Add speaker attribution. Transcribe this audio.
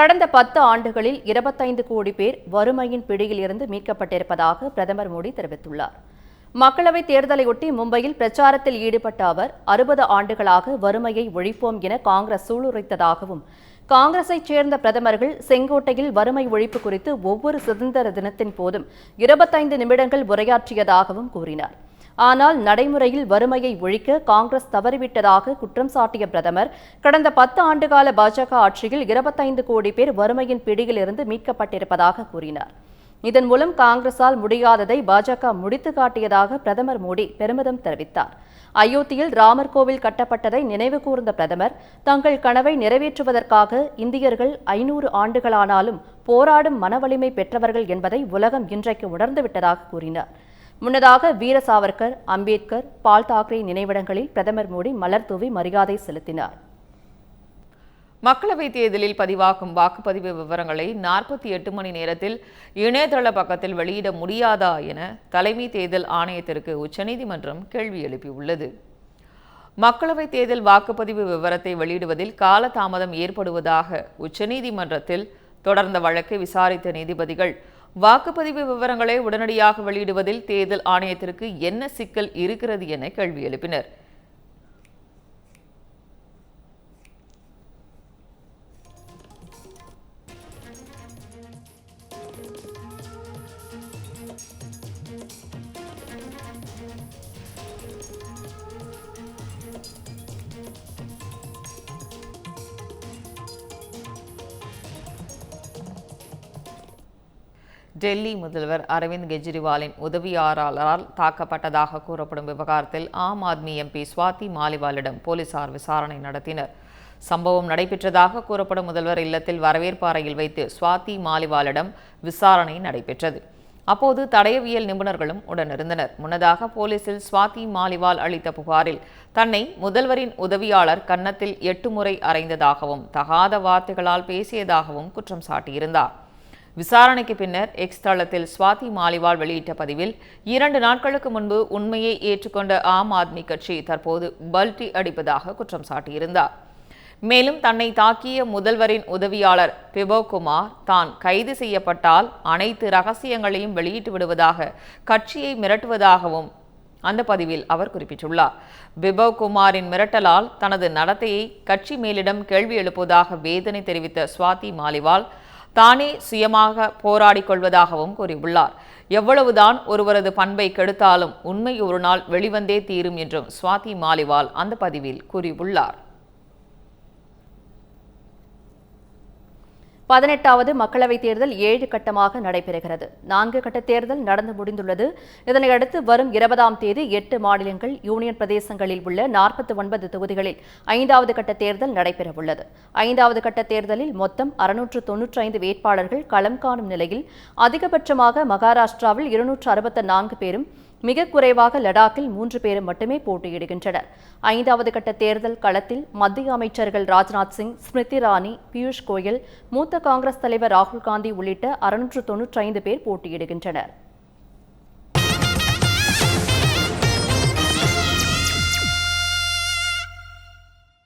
Speaker 1: கடந்த பத்து ஆண்டுகளில் இருபத்தைந்து கோடி பேர் வறுமையின் பிடியில் இருந்து மீட்கப்பட்டிருப்பதாக பிரதமர் மோடி தெரிவித்துள்ளார். மக்களவைத் தேர்தலையொட்டி மும்பையில் பிரச்சாரத்தில் ஈடுபட்ட அவர் அறுபது ஆண்டுகளாக வறுமையை ஒழிப்போம் என காங்கிரஸ் சூளுரைத்ததாகவும் காங்கிரஸைச் சேர்ந்த பிரதமர்கள் செங்கோட்டையில் வறுமை ஒழிப்பு குறித்து ஒவ்வொரு சுதந்திர தினத்தின் போதும் இருபத்தைந்து நிமிடங்கள் உரையாற்றியதாகவும் கூறினார். ஆனால் நடைமுறையில் வறுமையை ஒழிக்க காங்கிரஸ் தவறிவிட்டதாக குற்றம் சாட்டிய பிரதமர் கடந்த பத்து ஆண்டுகால பாஜக ஆட்சியில் இருபத்தைந்து கோடி பேர் வறுமையின் பிடியிலிருந்து மீட்கப்பட்டிருப்பதாக கூறினார். இதன் மூலம் காங்கிரசால் முடியாததை பாஜக முடித்து காட்டியதாக பிரதமர் மோடி பெருமிதம் தெரிவித்தார். அயோத்தியில் ராமர் கோவில் கட்டப்பட்டதை நினைவு கூர்ந்த பிரதமர் தங்கள் கனவை நிறைவேற்றுவதற்காக இந்தியர்கள் ஐநூறு ஆண்டுகளானாலும் போராடும் மனவலிமை பெற்றவர்கள் என்பதை உலகம் இன்றைக்கு உணர்ந்துவிட்டதாக கூறினார். முன்னதாக வீர சாவர்கர் அம்பேத்கர் பால் தாக்கரே நினைவிடங்களில் பிரதமர் மோடி மலர் தூவி மரியாதை செலுத்தினார்.
Speaker 2: மக்களவைத் தேர்தலில் பதிவாகும் வாக்குப்பதிவு விவரங்களை நாற்பத்தி எட்டு மணி நேரத்தில் இணையதள பக்கத்தில் வெளியிட முடியாதா என தலைமை தேர்தல் ஆணையத்திற்கு உச்சநீதிமன்றம் கேள்வி எழுப்பியுள்ளது. மக்களவைத் தேர்தல் வாக்குப்பதிவு விவரத்தை வெளியிடுவதில் காலதாமதம் ஏற்படுவதாக உச்சநீதிமன்றத்தில் தொடர்ந்த வழக்கை விசாரித்த நீதிபதிகள் வாக்குப்பதிவு விவரங்களை உடனடியாக வெளியிடுவதில் தேர்தல் ஆணையத்திற்கு என்ன சிக்கல் இருக்கிறது என கேள்வி எழுப்பினர். டெல்லி முதல்வர் அரவிந்த் கெஜ்ரிவாலின் உதவியாளரால் தாக்கப்பட்டதாக கூறப்படும் விவகாரத்தில் ஆம் ஆத்மி எம்பி சுவாதி மாலிவாலிடம் போலீசார் விசாரணை நடத்தினர். சம்பவம் நடைபெற்றதாக கூறப்படும் முதல்வர் இல்லத்தில் வரவேற்பு அறையில் வைத்து சுவாதி மாலிவாலிடம் விசாரணை நடைபெற்றது. அப்போது தடயவியல் நிபுணர்களும் உடனிருந்தனர். முன்னதாக போலீசில் சுவாதி மாலிவால் அளித்த புகாரில் தன்னை முதல்வரின் உதவியாளர் கன்னத்தில் எட்டு முறை அறைந்ததாகவும் தகாத வார்த்தைகளால் பேசியதாகவும் குற்றம் சாட்டியிருந்தார். விசாரணைக்கு பின்னர் எக்ஸ் தளத்தில் சுவாதி மாலிவால் வெளியிட்ட பதிவில் இரண்டு நாட்களுக்கு முன்பு உண்மையை ஏற்றுக்கொண்ட ஆம் ஆத்மி கட்சி தற்போது பல்டி அடிப்பதாக குற்றம் சாட்டியிருந்தார். மேலும் தன்னை தாக்கிய முதல்வரின் உதவியாளர் பிபோகுமார் தான் கைது செய்யப்பட்டால் அனைத்து ரகசியங்களையும் வெளியிட்டு விடுவதாக கட்சியை மிரட்டுவதாகவும் அந்த பதிவில் அவர் குறிப்பிட்டுள்ளார். பிபவ் குமாரின் மிரட்டலால் தனது நடத்தையை கட்சி மேலிடம் கேள்வி எழுப்புவதாக வேதனை தெரிவித்த சுவாதி மாலிவால் தானே சுயமாக போராடிக் கொள்வதாகவும் கூறியுள்ளார். எவ்வளவுதான் ஒருவரது பண்பை கெடுத்தாலும் உண்மை ஒரு நாள் வெளிவந்தே தீரும் என்றும் சுவாதி மாலிவால் அந்த பதிவில் கூறியுள்ளார்.
Speaker 1: பதினெட்டாவது மக்களவைத் தேர்தல் ஏழு கட்டமாக நடைபெறுகிறது. நான்கு கட்ட தேர்தல் நடந்து முடிந்துள்ளது. இதனையடுத்து வரும் இருபதாம் தேதி எட்டு மாநிலங்கள் யூனியன் பிரதேசங்களில் உள்ள நாற்பத்தி ஒன்பது தொகுதிகளில் ஐந்தாவது கட்ட தேர்தல் நடைபெறவுள்ளது. ஐந்தாவது கட்ட தேர்தலில் மொத்தம் அறுநூற்று தொன்னூற்றி ஐந்து வேட்பாளர்கள் களம் காணும் நிலையில் அதிகபட்சமாக மகாராஷ்டிராவில் இருநூற்று அறுபத்தி நான்கு பேரும் மிக குறைவாக லடாக்கில் மூன்று பேரும் மட்டுமே போட்டியிடுகின்றனர். ஐந்தாவது கட்ட தேர்தல் களத்தில் மத்திய அமைச்சர்கள் ராஜ்நாத் சிங் ஸ்மிருதி இரானி பியூஷ் கோயல் மூத்த காங்கிரஸ் தலைவர் ராகுல் காந்தி உள்ளிட்ட அறுநூற்று தொன்னூற்றி ஐந்து பேர் போட்டியிடுகின்றனர்.